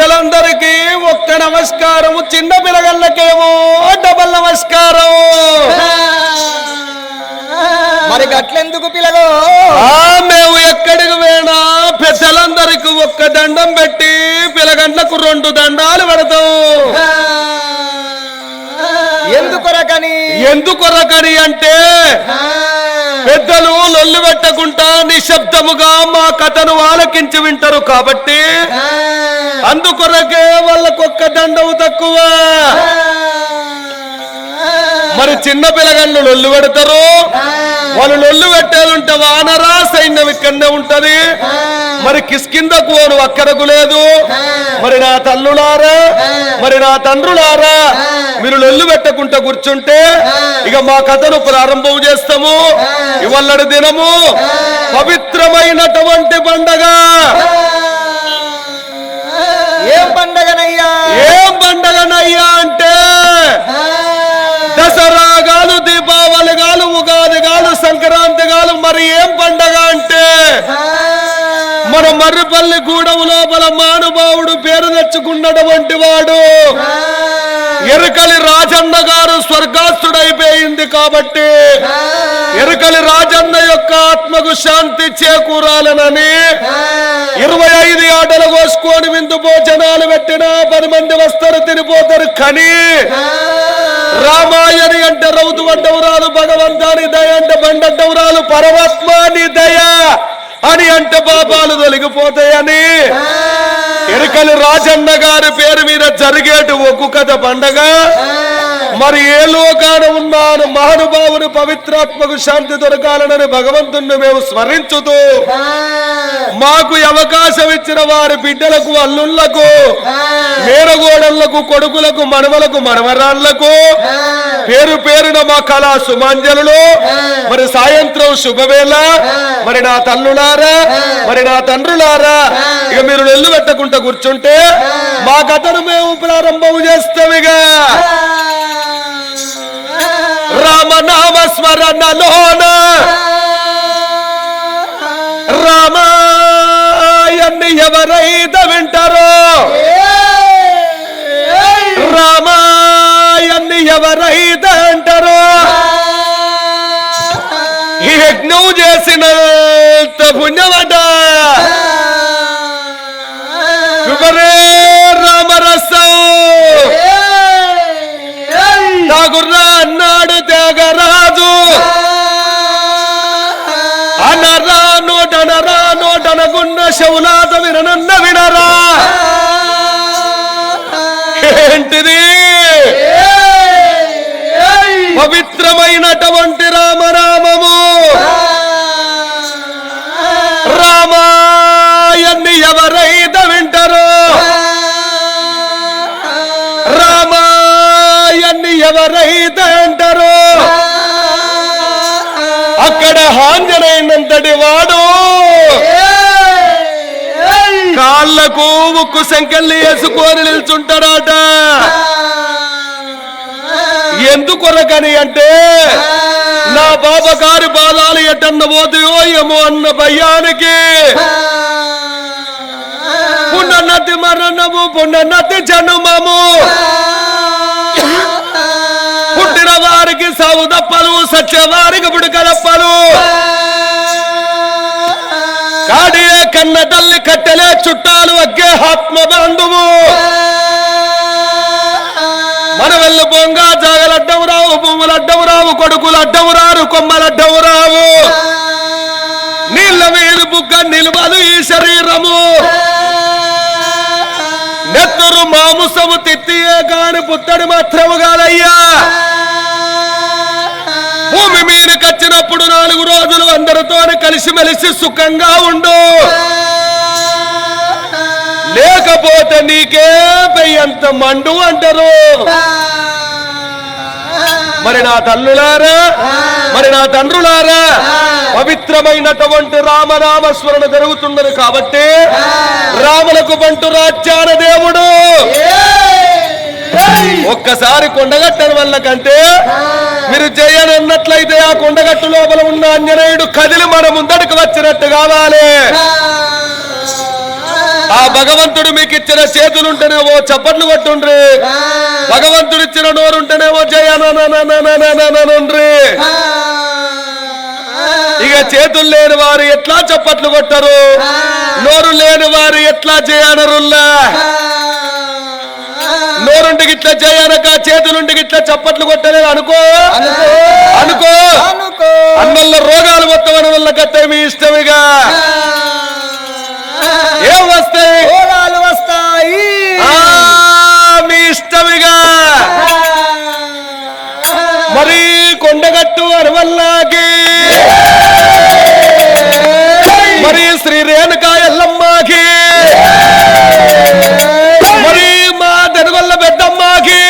పెద్దలందరికీ ఒక్క నమస్కారం చిన్న పిల్లగళ్ళకేమో డబల్ నమస్కారం. మరి గట్లెందుకు పిల్లలు ఆ మేము ఎక్కడికి పోయినా పెద్దలందరికీ ఒక్క దండం పెట్టి పిల్లగండ్లకు రెండు దండాలు పెడతాం. ఎందుకొరకని? ఎందుకొరకని అంటే పెద్దలు లొల్లు పెట్టకుండా నిశ్శబ్దముగా మా కథను ఆలకించి వింటారు కాబట్టి అందుకొరకే వాళ్ళకొక్క దండము తక్కువ. మరి చిన్న పిల్లగాళ్ళు లొల్లు పెడతారు? వాళ్ళు లొల్లు పెట్టేదుంటే వానరా? సైన్యం ఇక్కడనే ఉంటది. మరి కిస్కింద కోను అక్కడకు లేదు. మరి నా తల్లులారా? మరి నా తండ్రులారా? మీరు లొల్లు పెట్టకుండా కూర్చుంటే ఇక మా కథను ప్రారంభం చేస్తాము. ఇవల్లడి దినము. పవిత్రమైనటువంటి పండగ. ఏం పండగనయ్యా? ఏం పండగనయ్యా అంటే గాలు దీపావళి గాలు ఉగాది గాలు సంక్రాంతి గాలు మరి ఏం పండగ అంటే? మన మర్రిపల్లి గూడెం లోపల మానుభావుడు పేరు తెచ్చుకున్నటువంటి వాడు. ఎరుకలి రాజన్న గారు స్వర్గాస్తుడైపోయింది కాబట్టి ఎరుకలి రాజన్న యొక్క ఆత్మకు శాంతి చేకూరాలనని ఇరవై ఐదు ఆటలు కోసుకొని విందు భోజనాలు పెట్టినా పది మంది వస్తారు తినిపోతారు కానీ రామాయణి అంటే రౌతు వంటవురాలు భగవంతాని దయ అంటే బండవురాలు పరమాత్మాని దయ. అని అంటే పాపాలు తొలగిపోతాయని. ఎరుకలి రాజన్న గారి పేరు మీద జరిగేటి ఒక్కు కథ పండగ. మరి ఏ లోకాన ఉన్నాను? మహానుభావుని పవిత్రాత్మకు శాంతి దొరకాలనని భగవంతుణ్ణి మేము స్మరించుతూ మాకు అవకాశం ఇచ్చిన వారి బిడ్డలకు అల్లుళ్ళకు మేరగోడళ్ళకు కొడుకులకు మనవలకు మనవరాళ్ళకు పేరు పేరున మా కళా సుమాంజలు మరి సాయంత్రం శుభవేళ మరి నా తల్లులారా మరి నా తండ్రులారా ఇక మీరు నెల్లు పెట్టకుండా కూర్చుంటే మా కథను మేము ప్రారంభం చేస్తామిగా రామనామ స్మరణలోన రామాయన్ని ఎవరైతే వింటారో రామాయన్ని ఎవరైతే అంటారో ఈ యజ్ఞం చేసినంత పుణ్యమట. ఎవరే రామరసం. తాగుర్రా అన్నాడు త్యాగరాజు అనరా నోటనరా నోటనగున్న శవులాత విననన్న వినరా. ఏంటిది? పవిత్రమైనటువంటి రామనామము. రామాయన్ని ఎవరైతే వింటారో రామాయన్ని ఎవరైతే అంటారు హాంజనైనంతటి వాడు. కాళ్ళకు ఉక్కు సంకెళ్ళి వేసుకొని నిల్చుంటాడట. ఎందుకొరకని అంటే నా బాబా గారి బాధాలు ఎట్టన్న పోతాయో ఏమో అన్న భయానికి. పునన్నతి మరణము పునన్నతి జనుమము. పుట్టిన వారికి సౌదప్పలు సత్యవారికి బుడకలప్పలు కాడియే కన్న తల్లి కట్టెలే చుట్టాలు అగ్గే ఆత్మ బంధువు మన వెళ్ళి పొంగ జాగలడ్డవు రావు పువ్వులడ్డవు రావు కొడుకులు అడ్డవు రారు కొమ్మలడ్డవు రావు. నీళ్ళ మీరు మాంసము తిత్తియే కాని పుత్తడి మాత్రము కాదయ్యా. భూమి మీదకి వచ్చినప్పుడు నాలుగు రోజులు అందరితో కలిసిమెలిసి సుఖంగా ఉండు. లేకపోతే నీకే పెయ్యంత మండు అంటారు. మరి నా తల్లులారా మరి నా తండ్రులారా పవిత్రమైనటువంటి రామనామ స్మరణ జరుగుతున్నది కాబట్టి రాములకు పంటు రాజ్యాన దేవుడు. ఒక్కసారి కొండగట్టని వల్ల కంటే మీరు చేయనన్నట్లయితే ఆ కొండగట్టు లోపల ఉన్న ఆంజనేయుడు కదిలి మన ముందడికి వచ్చినట్టు కావాలి. ఆ భగవంతుడు మీకు ఇచ్చిన చేతులుంటేనేవో చప్పట్లు కొట్టుండ్రి. భగవంతుడు ఇచ్చిన నోరుంటేనేవో జయనండ్రి ఇక చేతులు లేని వారు ఎట్లా చప్పట్లు కొట్టరు? నోరు లేని వారు ఎట్లా జయానరుల్లా? నోరుండి ఇట్లా జయానక చేతులుండి ఇట్లా చప్పట్లు కొట్టలేదు అనుకో? అనుకో. అందువల్ల రోగాలు మొత్తం వల్ల కట్టే మీ ఇష్టమిగా ఏం వస్తాయి? హోరాలు వస్తాయి. మీ ఇష్టమిగా. మరీ కొండగట్టు అరవల్లాకి. మరి శ్రీ రేణుక ఎల్లమ్మకి మరి మా తెనుగొల్ల పెద్దమ్మకి.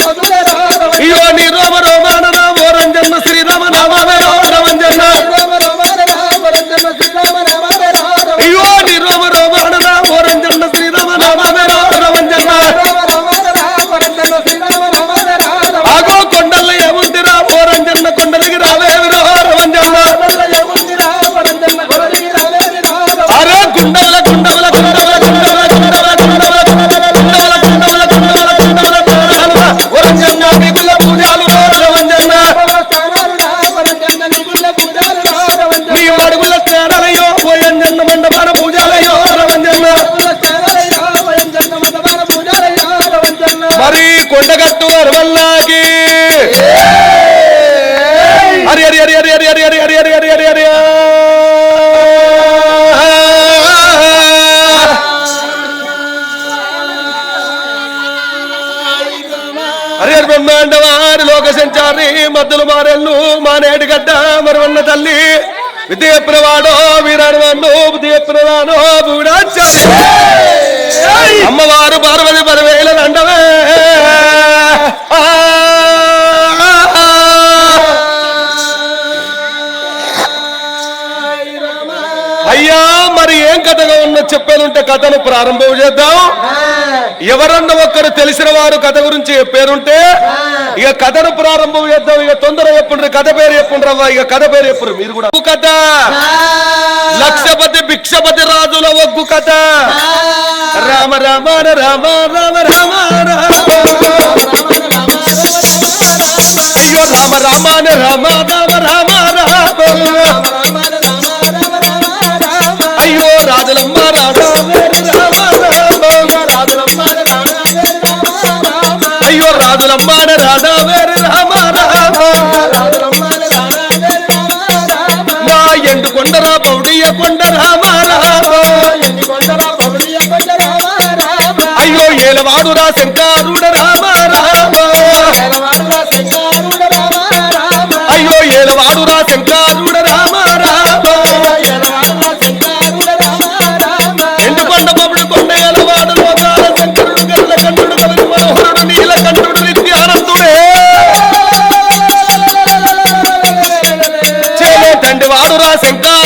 ಕದುರೆ ಇವ ನಿ సంచారి మద్దులు మారెల్లు మానేటి గడ్డ మరవన్న తల్లి. విద్యప్రవాడో వీరాడు విద్యప్రవాడో బూడాచారి అమ్మవారు పార్వతి పరవేల దండవే. ఆ. అయ్యా మరి ఏం కథగా ఉన్న చెప్పేదుంటే కథను ప్రారంభం చేద్దాం. ఎవరన్నా ఒక్కరు తెలిసిన వారు కథ గురించి చెప్పారుంటే ఇక కథను ప్రారంభం చేద్దాం ఇక తొందర చెప్పుండ్రు కథ పేరు చెప్పుండ్రు అవ్వ ఇక కథ పేరు చెప్పురు మీరు కూడా కథ లక్షపతి భిక్షపతి రాజుల ఒగ్గు కథ రామ రామ రామ రామ రామ రామ అయ్యో రామ రామ రామ రామ రామ రామ అయ్యో రాజులమ్మ రాజా రామ రామ అయ్యో రాజులమ్మ కొండరా పౌడియ కొండ రామ రామ అయ్యో ఏలవాడురా శంకారుడ రామ రామ అయ్యో ఏలవాడురా శంకారు వాడురా శంకారుడ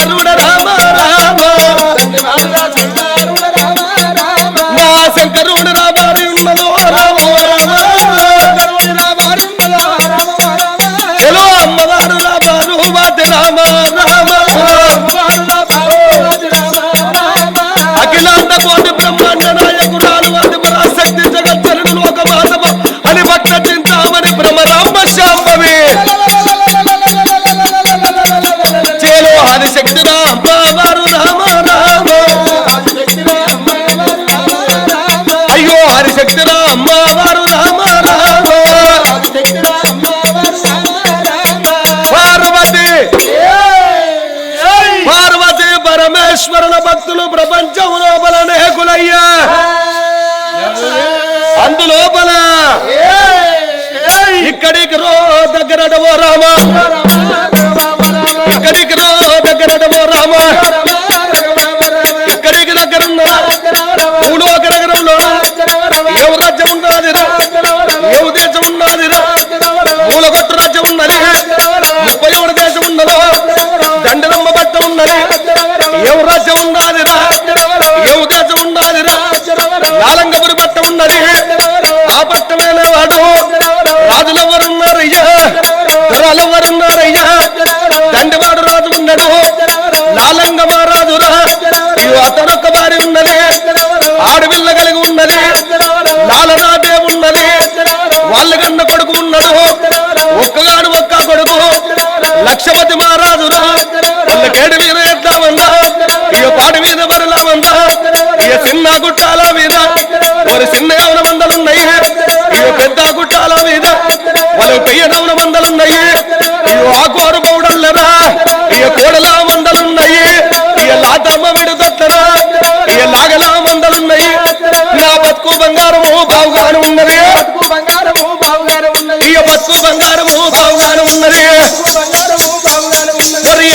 పరమేశ్వరుల భక్తులు ప్రపంచం లోపల నేకులయ్యా అందులోపల ఇక్కడికి రో దగ్గరడవో రామ. ఇక్కడికి రో దగ్గరడవో రామ. ఇక్కడికి దగ్గరున్న భూలోక నగరంలో ఏవు రాజ్యం ఉన్నదిరా. ఏవు దేశం ఉన్నదిరా. మూలగొట్టు రాజ్యం ఉన్నది. దండనమ్మ బట్ట ఉన్నది ఏవు రాజ్యం ఉండాలిరా ఏవు దేశం ఉండాలిరా నాలంగపురి పట్ట ఉన్నది ఆ పట్టమేనే వాడు రాజులెవరున్నారయ్యా దొరలెవరున్నారయ్యా దండివాడు రాజు ఉన్నాడు ఇక చిన్న గుట్టాల మీద? ఒక చిన్న యవన మందలున్నాయి. ఇక పెద్ద గుట్టాల మీద. వాళ్ళ పెయ్యనవన మందలున్నాయి. ఇక ఆకోరు పౌడర్లరా. ఇక కోడల మందలున్నాయి. ఇక లాతమ్మ విడుదొట్టరా ఇక లాగల మందలున్నాయి. నా బతుకు బంగారము బావుగాను ఉన్నది. బంగారము ఉన్నది ఇక బతుకు బంగారము బావుగాను ఉన్నది. బంగారము బావుగానే ఉన్నది మరి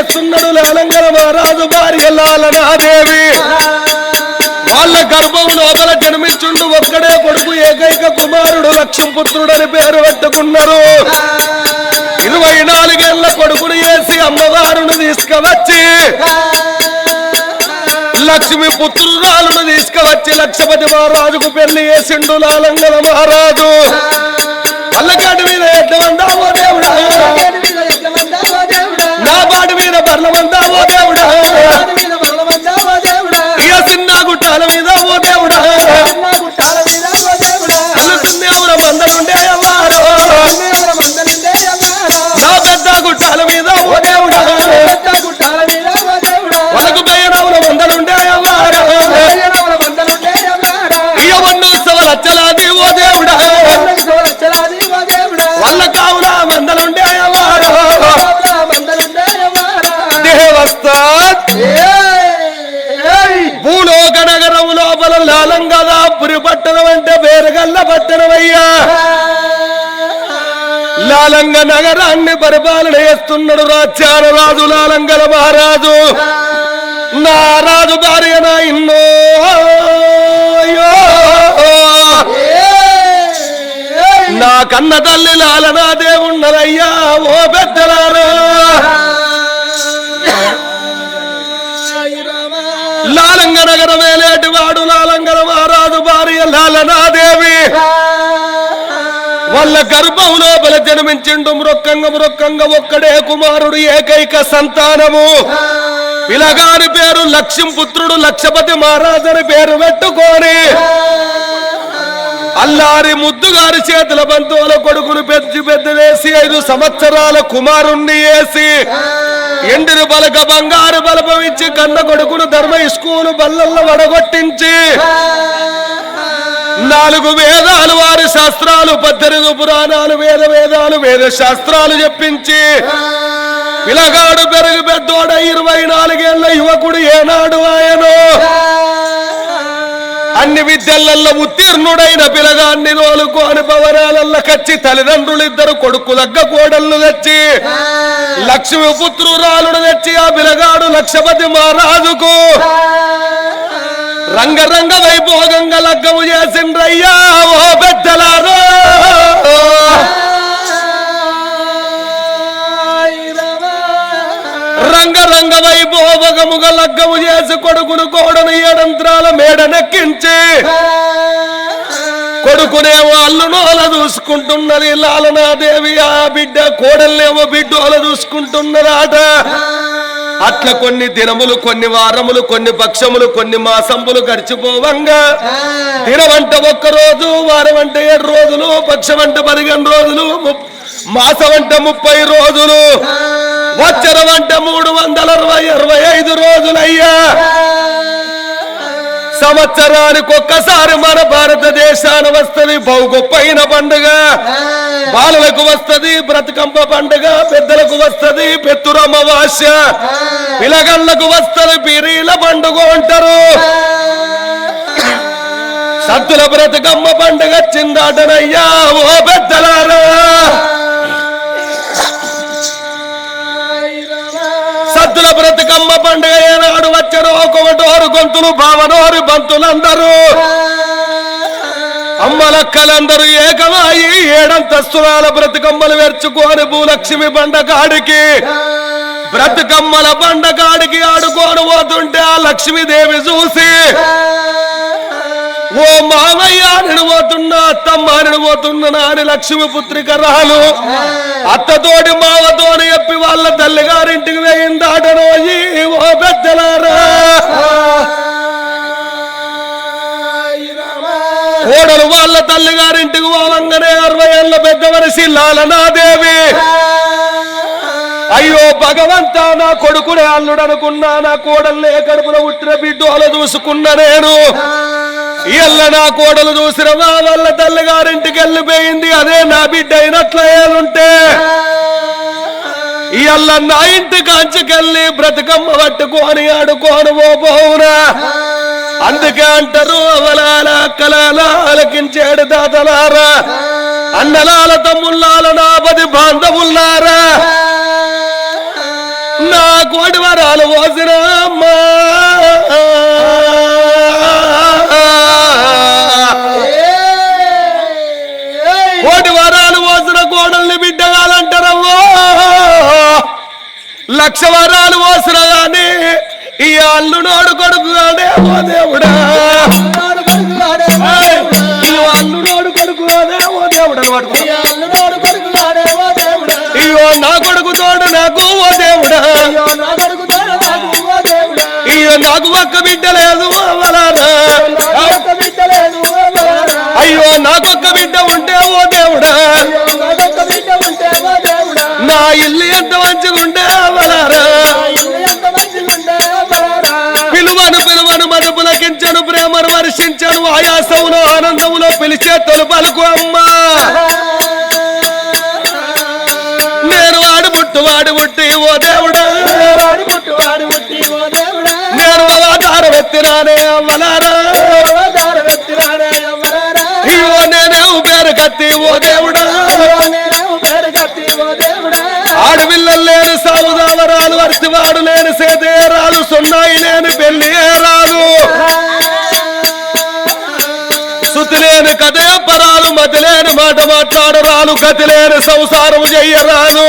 చేస్తున్నాడు లాలంగల మహారాజు భార్య లాలనాదేవి. వాళ్ళ గర్భం లోపల జన్మించుండు ఒక్కడే కొడుకు ఏకైక కుమారుడు లక్ష్మపుత్రుడు అని పేరు పెట్టుకున్నారు. ఇరవై నాలుగేళ్ళ కొడుకును వేసి అమ్మవారును తీసుకువచ్చి లక్ష్మి పుత్రురాలను తీసుకువచ్చి లక్షపతి మహారాజుకు పెళ్ళి చేసిండు లాలంగల మహారాజు. అల్లకాటి మీద దేవుడా? నా పాటి మీద బర్లమందావో దేవుడా? నగరాన్ని పరిపాలన చేస్తున్నాడు రాజ్యాల రాజు లాలంగల మహారాజు. నా రాజు భార్య నా ఇన్నో నా కన్న తల్లి లాలనా దేవున్నదయ్యా ఓ పెద్దలారా. లాలంగ నగర వేలేటి వాడు లాలంగల మహారాజు భార్య లాలనాదేవి తల్ల గర్భంలో బల జన్మించిండు మృక్కంగ మృక్కంగ ఒక్కడే కుమారుడు ఏకైక సంతానము. పిలగాని పేరు లక్ష్యం పుత్రుడు లక్షపతి మహారాజని పేరు పెట్టుకొని అల్లారి ముద్దుగారి చేతుల బంధువుల కొడుకును పెంచి పెద్దలేసి ఐదు సంవత్సరాల కుమారుణ్ణి వేసి ఎండిని బలక బంగారు బలపమిచ్చి కన్న కొడుకును ధర్మ స్కూలు బల్లల్లో వడగొట్టించి నాలుగు వేదాలు వారి శాస్త్రాలు పద్దెనిమిది పురాణాలు వేద వేదాలు వేద శాస్త్రాలు చెప్పించి పిలగాడు పెరుగు పెద్దోడ ఇరవై నాలుగేళ్ళ యువకుడు ఏనాడు ఆయను. అన్ని విద్యలలో ఉత్తీర్ణుడైన పిలగాన్ని నోలుకు అనుభవరాలల్లో కచ్చి తల్లిదండ్రులు ఇద్దరు కొడుకు దగ్గ కోడళ్ళు తెచ్చి లక్ష్మి పుత్రురాలుడు తెచ్చి ఆ పిలగాడు లక్షపతి మహారాజుకు రంగరంగ వైభోగంగా లగ్గము చేసిండ్రయ్యా ఓ పెద్దలారో! రంగరంగ వైభోగముగా లగ్గము చేసి కొడుకును కోడను ఏడంత్రాల మేడనెక్కించి కొడుకునేమో అల్లునోల చూసుకుంటున్నది లాలనాదేవి ఆ బిడ్డ కోడల్నేమో బిడ్డోల చూసుకుంటున్నదాట అట్లా కొన్ని దినములు కొన్ని వారములు కొన్ని పక్షములు కొన్ని మాసంబులు గడిచిపోవంగా. దినమంట ఒక్క రోజు వారం అంటే ఏడు రోజులు పక్షం అంటే పదిహేను రోజులు మాసం అంటే ముప్పై రోజులు వచ్చరం అంటే మూడు వందల అరవై అరవై ఐదు రోజులయ్యా. సంవత్సరానికి ఒక్కసారి మన భారతదేశాన వస్తది బహు గొప్పైన పండుగ బాలలకు వస్తది బ్రతుకంప పండుగ పెద్దలకు వస్తది పెత్తురమ్మవాస్య పిలగళ్ళకు వస్తది పిరీల పండుగ అంటారు. సత్తుల బ్రతుకమ్మ పండుగ చిందాటనయ్యా ఓ పెద్దలారా. సద్దుల బ్రతుకమ్మ పండుగ ఏనాడు వచ్చారో ఒకటోరు గొంతులు భావనోరు బంతులందరూ. అమ్మలక్కలందరూ ఏకమాయి ఏడంతస్తురాల బ్రతుకమ్మలు వెర్చుకోని భూలక్ష్మి బండకాడికి. బ్రతుకమ్మల బండకాడికి ఆడుకోని పోతుంటే ఆ లక్ష్మీదేవి చూసి ఓ మామయ్య నిడిపోతున్నా అత్తమ్మ నిడిపోతున్నా నాని లక్ష్మి పుత్రిక రాలు. అత్తతోటి మావతోని చెప్పి వాళ్ళ తల్లిగారింటికి వేయిందాటను ఓ పెద్దలారా కోడలు వాళ్ళ తల్లిగారింటికి పోవంగానే అరవై ఏళ్ళ పెద్ద మనిషి లాలనాదేవి. అయ్యో భగవంత నా కొడుకునే అల్లుడు అనుకున్నా నా కోడల్లే కడుపున ఉట్టిన బిడ్డు అలా చూసుకున్నా నేను. ఇళ్ళ నా కోడలు చూసినవా వాళ్ళ తల్లిగారింటికి వెళ్ళిపోయింది అదే నా బిడ్డ అయినట్ల ఏలుంటే ఇళ్ళ నా ఇంటి కంచుకెళ్ళి బ్రతుకమ్మ పట్టుకొని ఆడుకోను ఓ పోవునా అందుకే అంటారు అవలాల అక్కలాల అలకించేడు దాతలారా. అన్నలాల తమ్ముళ్ళాల నా పది బాంధవుల్లారా. నా కోటి వరాలు పోసిన అమ్మా లక్ష వరాలు పోసిన గాని ఈ అల్లునోడు కొడుకు గానే ఓ దేవుడా. కొడుకు ఓ దేవుడు నా కొడుకు తోడు నాకు ఓ దేవుడా. నాకు ఒక్క బిడ్డ లేదు అవలారా అయ్యో నాకొక్క బిడ్డ ఉంటే ఓ దేవుడా. ఇల్లు ఎంత మంచిగా ఉంటే అవలారా పిలువను పిలువను మదుపులకించను ప్రేమను వర్షించను ఆయాసములో ఆనందములో పిలిచే తొలు పలుకు అమ్మా. నేను వాడు పుట్టు వాడు పుట్టి ఓ దేవుడా. నేను అవతారం వెత్తినానే అవ్వలారా. ఇవో నేనే పేరు కత్తి ఓ దేవుడా. లేని సాగుదావరాలు అర్తివాడు లేని సేదేరాలు సున్నాయి లేని పెళ్ళి రాదు శుతి లేని కథే పరాలు మతి లేని మాట మాట్లాడరాలు గతి లేని సంసారం చెయ్యరాలు.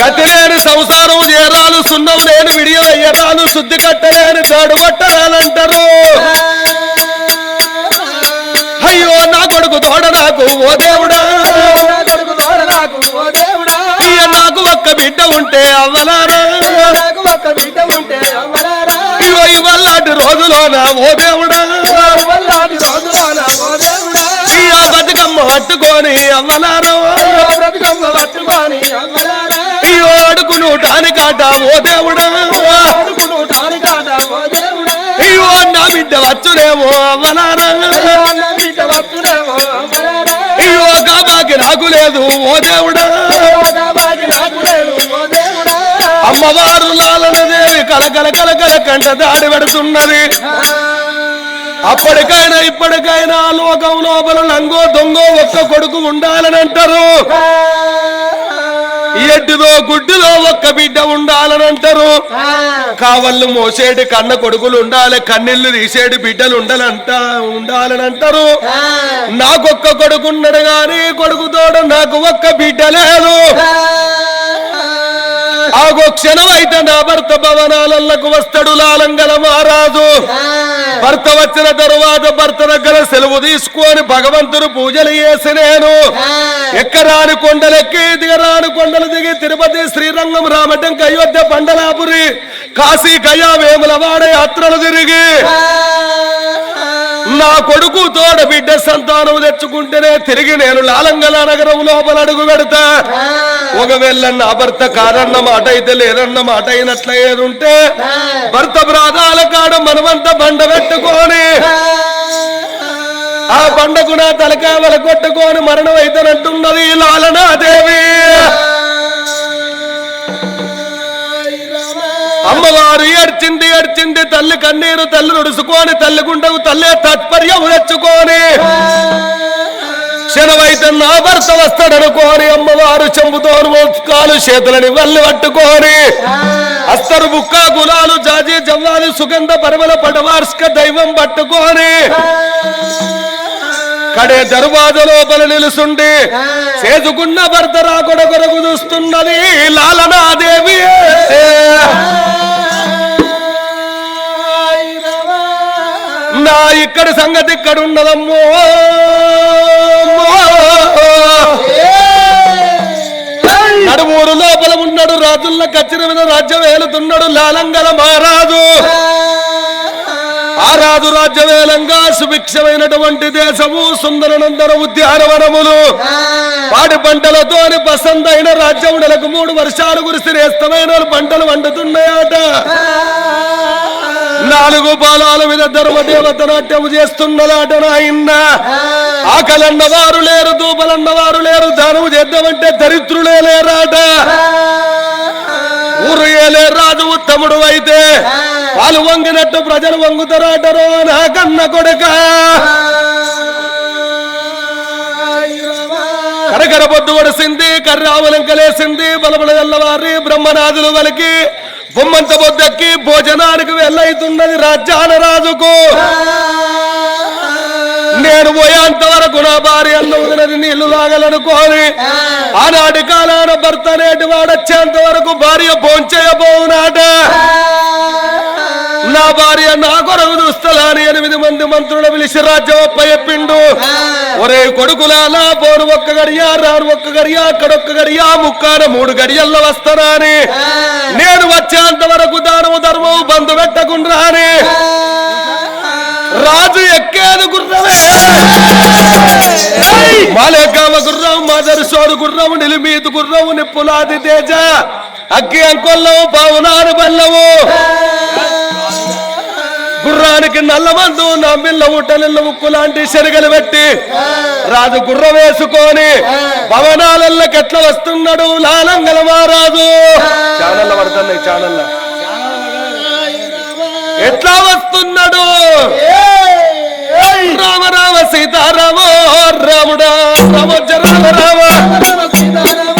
గతి లేని సంసారం చేరాలు సున్నం లేని విడియలయ్యరాలు శుద్ధి కట్టలేని తాడుబట్టరాలంటారు అయ్యో నా కొడుకు తోడ నాకు ఓ దేవుడా. నా కొడుకు తోడ నాకు ఒక్క బిడ్డ ఉంటే అవ్వలారా? నాకు ఒక్క బిడ్డ ఉంటే అమ్మలారా అయ్యో ఇవల్లాంటి రోజులోన ఓ దేవుడా? వల్లాటి రోజులోన ఓ దేవుడా? అయ్య బతుకమ్మ పట్టుకొని అవ్వలారా? అయ్యో బ్రతికమ్మ పట్టుకొని అమ్మలారా అయ్యో అడుగును టానికాట ఓ దేవుడా? కొడుకును టానికాట ఓ దేవుడా? అయ్యో నా బిడ్డ వచ్చునేమో అవ్వలారా? నా బిడ్డ వస్తునేమో అమ్మలారా అయ్యో కాబాకి నాకు లేదు ఓ దేవుడా? అమ్మవారు లాలన దేవి కలకల కలకల కంట దాడి పెడుతున్నది. అప్పటికైనా ఇప్పటికైనా లోకం లోపల లంగో దొంగో ఒక్క కొడుకు ఉండాలని అంటారు. ఎడ్డిదో గుడ్డిదో ఒక్క బిడ్డ ఉండాలని అంటారు. కావళ్ళు మోసేటి కన్న కొడుకులు ఉండాలి కన్నీళ్ళు తీసేటి బిడ్డలు ఉండాలంట ఉండాలని అంటారు. నాకొక్క కొడుకు ఉన్నాడు గాని కొడుకుతోడు నాకు ఒక్క బిడ్డ లేదు. ఆగో క్షణం అయితే నా భర్త భవనాలకు వస్తాడు లాలంగల మహారాజు. భర్త వచ్చిన తరువాత భర్త దగ్గర సెలవు తీసుకొని భగవంతుడు పూజలు చేసి నేను ఎక్కరాని కొండలెక్కి దిగరాని కొండలు దిగి తిరుపతి శ్రీరంగం రామటంక అయోధ్య పండలాపురి కాశీ గయా వేములవాడ యాత్రలు తిరిగి. నా కొడుకు తోడ బిడ్డ సంతానం తెచ్చుకుంటేనే తిరిగి నేను లాలంగల నగరం లోపల అడుగు పెడతా. ఒకవేళ నా భర్త కాదన్న మాట అయితే లేదన్న మాట అయినట్ల ఏదుంటే భర్త ప్రాణాల కాడ మనమంతా బండ పెట్టుకొని ఆ. బండకు నా తలకావల కొట్టుకొని మరణం అయితేనట్టున్నది లాలనాదేవి అమ్మవారు ఏడ్చింది ఏడ్చింది తల్లి కన్నీరు తల్లి నుడుచుకొని తల్లి గుండకు తల్లే తాత్పర్యం తెచ్చుకొని క్షణమైతే నా భర్త వస్తాడనుకోని అమ్మవారు చెంబుతోను కాలు చేతులని వల్లి పట్టుకోని. అస్తరు బుక్క గులాలు జాజి జవ్వాలి సుగంధ పరిమళ పడవార్స్క దైవం పట్టుకోని. కడే దర్వాజ లోపల నిలుసుండి చేసుకున్న భర్త రాకొడ కొరకు చూస్తున్నది లాలనాదేవి. నా ఇక్కడ సంగతి ఇక్కడ ఉన్నదమ్మో నడుమూరు లోపల ఉన్నాడు రాజుల్ల కచ్చిన మీద రాజ్యం ఏలుతున్నాడు లాలంగల మహారాజు. ఆ రాజు రాజ్యవేలంగా సుభిక్షమైనటువంటి దేశము సుందరనందన ఉద్యానవనములు పాడి పంటలతోని పసందైన రాజ్యములకు మూడు వర్షాలు కురిసి రేస్తమైన పంటలు వండుతున్నాయట. నాలుగు పాలాల మీద ధర్మదేవత నాట్యం చేస్తున్నదాట నాయన్న ఆకలన్న వారు లేరు దూపలన్న వారు లేరు దానము చేద్దామంటే దరిద్రులే లేరాట. ఊరు ఏలే రాజు ఉత్తముడు అయితే వాళ్ళు వంగినట్టు ప్రజలు వంగుతారాటరో నా కన్న కొడుక. కరకర పొద్దు ఒడిసింది కర్రావలంకలేసింది బలబల ఎల్లవారి బ్రహ్మనాథులు వలికి బొమ్మంత బొద్దెక్కి భోజనానికి వెళ్ళైతున్నది రాజ్యాల రాజుకు. నేను పోయేంత వరకు నా భార్య అన్నది నీళ్ళు తాగలనుకోని ఆనాటి కాలాన భర్త నేటి వాడొచ్చేంత వరకు భార్య భోంచేయబోనాట నా భార్య నా కొరకు చూస్తలాని ఎనిమిది మంది మంత్రులు పిలిచి రాజ్యం అప్పచెప్పిండు ఒరే కొడుకులాలా పోరు ఒక్క గడియా రాను ఒక్క గడియా అక్కడొక్క గడియా ముక్కాన మూడు గడియల్లో వస్తానని. నేను వచ్చేంత వరకు దానము ధర్మము బంధు పెట్టకుండా అని రాజు ఎక్కేది గుర్రమే. మాలేకామ గుర్రం మదర్సోడు గుర్రం నిలిమీదు గుర్రం నిప్పులాది తేజ. అగ్గి అంకొల్లవు పావునారు బల్లవు. గుర్రానికి నల్లమందు నా మిల్ల ఉట్టలిల్ల ముక్కు లాంటి శరిగలు పెట్టి రాజు గుర్రం వేసుకొని భవనాలకి ఎట్లా వస్తున్నాడు లాలంగల మహారాజు. ఛానల్ పడుతున్నాయి ఛానల్ ఎట్లా వస్తున్నాడు? రామ రామ సీతారామ రాముడా రామ. రామ రామ సీతారామ.